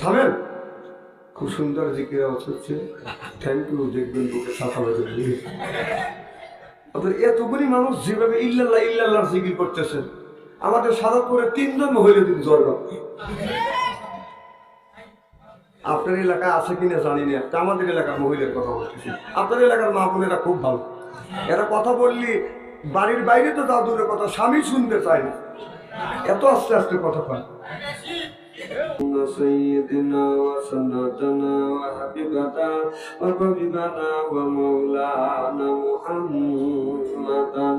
থামেন। খুব সুন্দর জিকির আওয়াজ হচ্ছে। থ্যাংক ইউ দেখবেন দিয়ে অর্থাৎ এতগুলি মানুষ যেভাবে ইল্লাল্লাহ ইল্লাল্লাহ জিকির করতেছেন, আমাদের সাদাপুরে তিনজন মহিলা দিন জ্বর আপনার এলাকায় আছে কিনা জানি না, তা আমাদের এলাকার মহিলার কথা বলতেছি। আপনার এলাকার মা বোনেরা খুব ভালো। এরা কথা বললি বাড়ির বাইরে তো তা দূরের কথা, স্বামী শুনতে চায় না। এত আস্তে আস্তে কথা কয় سيدنا وسندنا وحبيبنا وحبيبنا ومولانا محمدا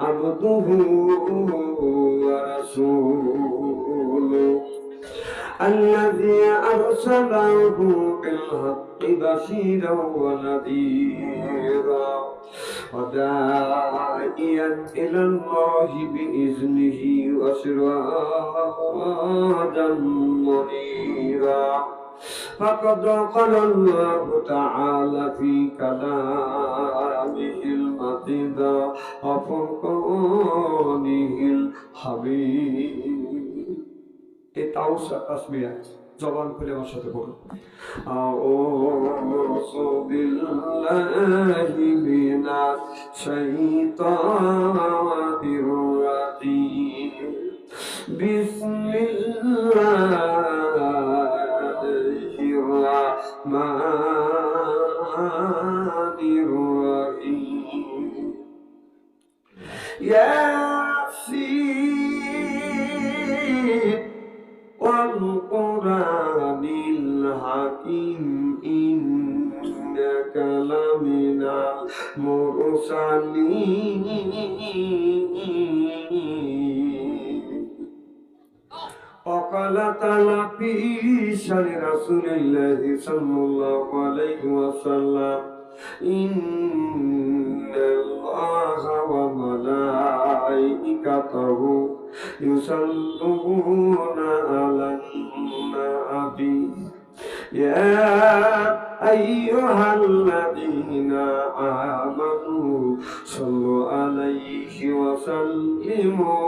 عبده ورسوله الذي أرسله بالحق بشيرا ونذيرا وداعيا إلى الله بإذنه وسراجا منيرا فقد قال الله تعالى في كلامه المتين وفرقانه الحبيب. التوسع تصبيحات জবান খুলে আমার সাথে বলুন أعوذ بالله من الشيطان الرجيم بسم الله الرحمن الرحيم ياسين وقال تعالى في شان رسول الله صلى الله عليه وسلم إن الله وملائكته يصلون على النبي يا أيها الذين آمنوا صلوا عليه وسلموا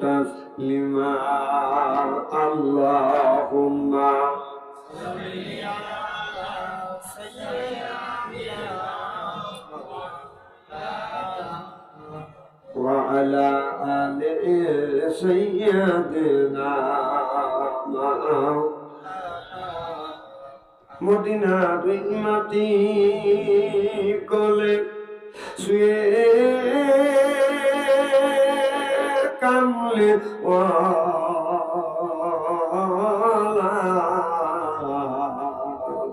تسليما. اللهم وعلى آل سيدنا মদিনা দুই মাটি কলে শুয়ে কামলে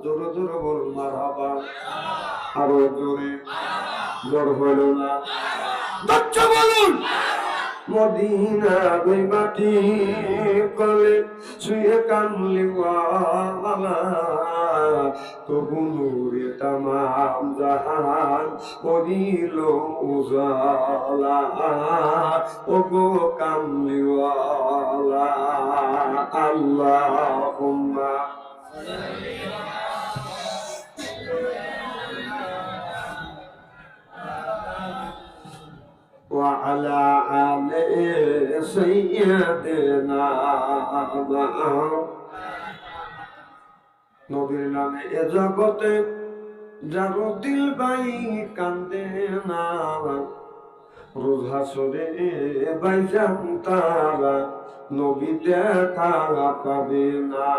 জোরে জোরে বলুন মার হাবা আরও জোরে। জোর হইল না। বলুন। মদিনা দুই মাটি কলে শুয়ে কামলি ওয়ালা তবু নূরে তামাম জাহান করিল উজালা ও গো কামলি ওয়ালা আল্লাহুম্মা وعلى آل سيدنا নবীর নামে এ জগতে দিল বাই কান্দে না। রোজ হাসরে বাইজান তারা, নবী দেখা পাবে না।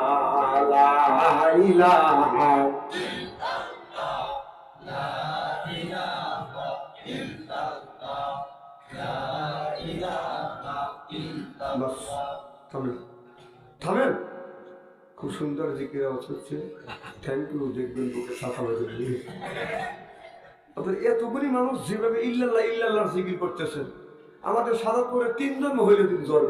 সুন্দর জিকির আওয়াজ হচ্ছে। থ্যাংক ইউ দেখবেন বুকে অর্থাৎ এতগুলি মানুষ যেভাবে ইল্লাল্লাহ ইল্লাল্লাহ জিকির করতেছেন, আমাদের সাদাপুরে তিনজন মহিলা দিন জ্বর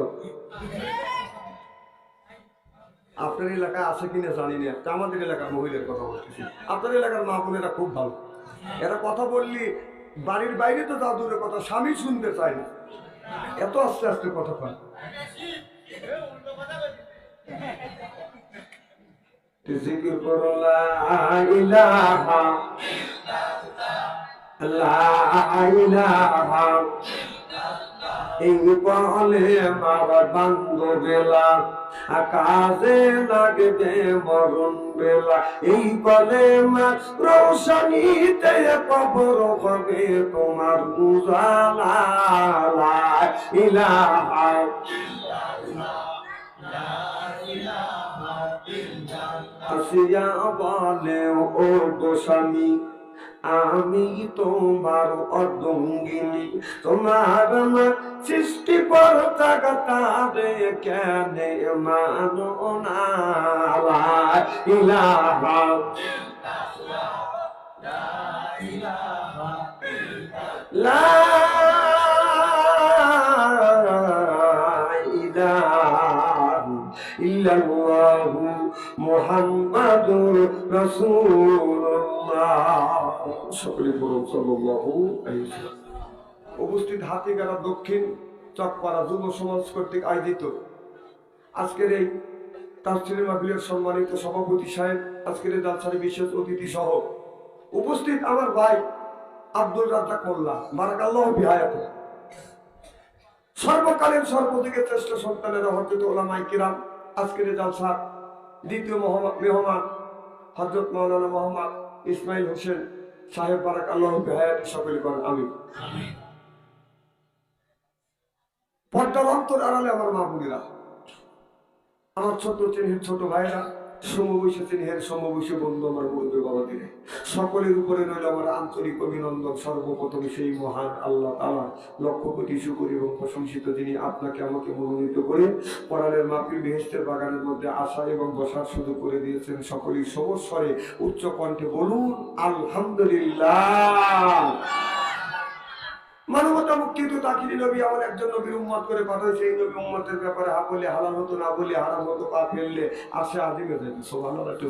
আপনার এলাকায় আছে কিনা জানি না, তা আমাদের এলাকার মহিলার কথা বলতেছি। আপনার এলাকার মা বোনেরা খুব ভালো। এরা কথা বললি, বাড়ির বাইরে তো তা দূরের কথা, স্বামী শুনতে চায় না। এত আস্তে আস্তে কথা কয় জিকির করো ইলাহা ইলাহা এই বলে মার বান্ধবেলা কাজে লাগবে মরণ বেলা এই কলে মা রৌশনীতে কবর হবে তোমার উজালা লা ইলাহা আসিয়া বলে, ও গোস্বামী আমি তোমার অর্ধঙ্গিনী তোমার না সৃষ্টি করতা তারে কেন মানো না? ইলাহা লা ইলাহা ইল্লাল্লাহু। মুহাম্মাদুর রাসূলুল্লাহ সকলে বলুন সাল্লাল্লাহু আলাইহি ওয়াসাল্লাম। উপস্থিত হাতিগাড়া দক্ষিণ চকপাড়া যুব সমাজ কর্তৃক আয়োজিত আজকের এই তাফসিলের মাহফিলের সম্মানিত সভাপতি সাহেব আজকের এই দালসারি বিশেষ অতিথি সহ উপস্থিত আমার ভাই আব্দুল রাজ্জাক মোল্লা বারাকাল্লাহ বিহায়াত সর্বকালীন সর্বদিকে শ্রেষ্ঠ সন্তানের হজরত ওলামাই কিরাম আজকের এই জালসা দ্বিতীয় মহমা- মেহমান হজরত মৌলানা মোহাম্মদ ইসমাইল হোসেন সাহেব বারাক আল্লাহ বিহায়াত সকল করেন আমি পর্দা রক্তর আড়ালে আমার মা বোনেরা, আমার ছোট চিহ্নের ছোট ভাইরা সকলের উপরে রইল আমার আন্তরিক অভিনন্দন। সর্বপ্রথম সেই মহান আল্লাহ তালা লক্ষ কোটি শুকুর এবং প্রশংসিত যিনি আপনাকে আমাকে মনোনীত করে পরালের মাপির বেহেস্তের বাগানের মধ্যে আসা এবং বসার সুযোগ করে দিয়েছেন। সকলেই সমস্বরে উচ্চ কণ্ঠে বলুন, আলহামদুলিল্লাহ। মানবতা মুক্তি তো তাকিরি নবী আমার একজন নবীর উম্মত করে পাঠাইছে এই নবী উম্মতের ব্যাপারে হা বলে হালাল হতো, না বলে হারাম হতো, পা ফেললে আসে আদিমে যেত সোভানো একটু।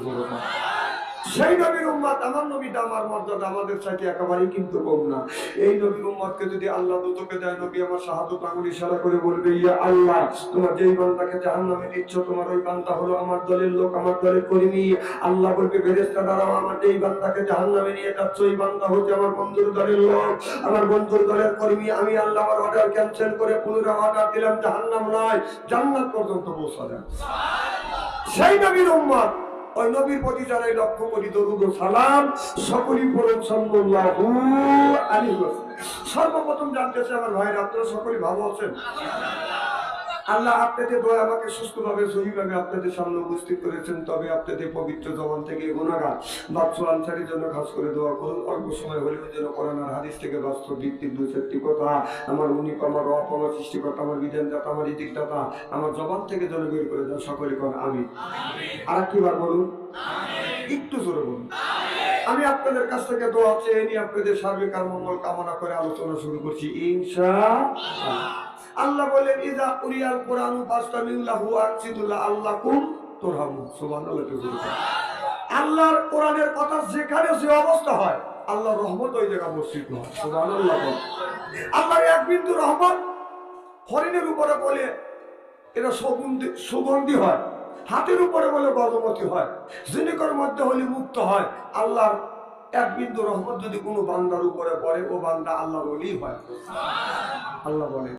সেই নবীর উম্মত, আমার নবীটা আমার মর্যাদা, আমাদের চাইতে একেবারেই কিন্তু কম না। এই নবীর উম্মতকে যদি আল্লাহ দুটোকে দেয়, নবী আমার শাহাদত আঙুল ইশারা করে বলবে, ইয়া আল্লাহ, তোমার যেই বান্দাকে জাহান্নামে দিচ্ছ তোমার ওই বান্দা হলো আমার দলের লোক, আমার দলের কর্মী। আল্লাহ বলবে, ফেরেশতা, দাঁড়াও, আমার যেই বান্দাকে জাহান্নামে নিয়ে যাচ্ছ ওই বান্দা হচ্ছে আমার বন্ধুর দলের লোক, আমার বন্ধুর দলের কর্মী। আমি আল্লাহ আমার অর্ডার ক্যান্সেল করে পুনরায় অর্ডার দিলাম, জাহান্নাম নয়, জান্নাত পর্যন্ত পৌঁছা দেন সেই নবীর উম্মত ওই নবীর প্রতি জানাই লক্ষ্য করি দরুদ সালাম, সকলই পড়ুন সাল্লাল্লাহু সর্বপ্রথম জানতেছে আমার ভাই আপনারা সকলেই ভালো আছেন? আল্লাহ আপনাদের দয়া আমাকে সুস্থভাবে সহিভাবে আপনাদের সামনে উপস্থিত করেছেন। তবে আপনাদের পবিত্র জবান থেকে গুণাগার বাচ্চু আনসারির জন্য খাস করে দোয়া করুন। অল্প সময় হলেও যেন কোরআনার হাদিস থেকে বাস্তব ভিত্তিক দুই চারটি কথা আমার উনি আমার আমার সৃষ্টিকর্তা আমার বিধানদাতা আমার ইতিকদাতা আমার জবান থেকে যেন বের করে দেন সকলে করেন আমি আর কি বার বলুন একটু জোরে বলুন। আমি আপনাদের কাছ থেকে দোয়া চেয়ে নিয়ে আপনাদের সার্বিক আর মঙ্গল কামনা করে আলোচনা শুরু করছি ইনশা আল্লাহ বলেন ইজা উরিয়াল কোরআন ফাস্তামিল্লাহু আকসিদুল্লাহ আল্লাহ কুম তোরহামু সুবহানাল্লাহ আল্লাহর কোরআনের কথা যেখানে যে অবস্থা হয়, আল্লাহর রহমত ওই জায়গা মসজিদ হয়। সুবহানাল্লাহ আল্লাহর এক বিন্দু রহমত হরিণের উপরে বলে এটা সুগন্ধি সুগন্ধি হয়, হাতের উপরে বলে গজমতি হয় জিনিকর মধ্যে হলে মুক্ত হয়। আল্লাহর এক বিন্দু রহমত যদি কোনো বান্দার উপরে পড়ে, ও বান্দা আল্লাহ বলেই হয়। আল্লাহ বলে